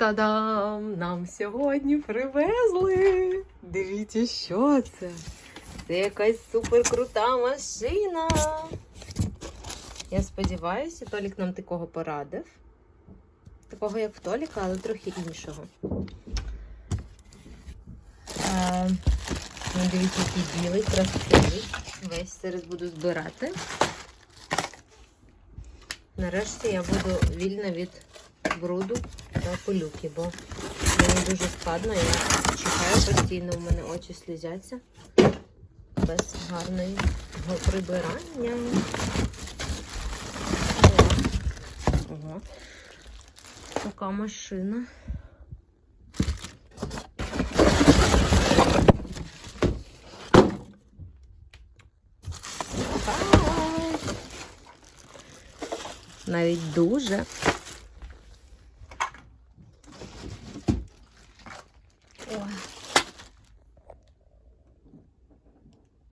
Та-дам! Нам сьогодні привезли. Дивіться, що це. Це якась суперкрута машина. Я сподіваюся, Толік нам такого порадив. Такого, як в Толіка, але трохи іншого. Е, ну, дивіться, який білий, красивий. Весь зараз буду збирати. Нарешті я буду вільна від бруду та пилюки, бо мені дуже складно. Я чихаю постійно, у мене очі слізяться без гарного прибирання. Ого. Така машина. Ай. Навіть дуже. Ой.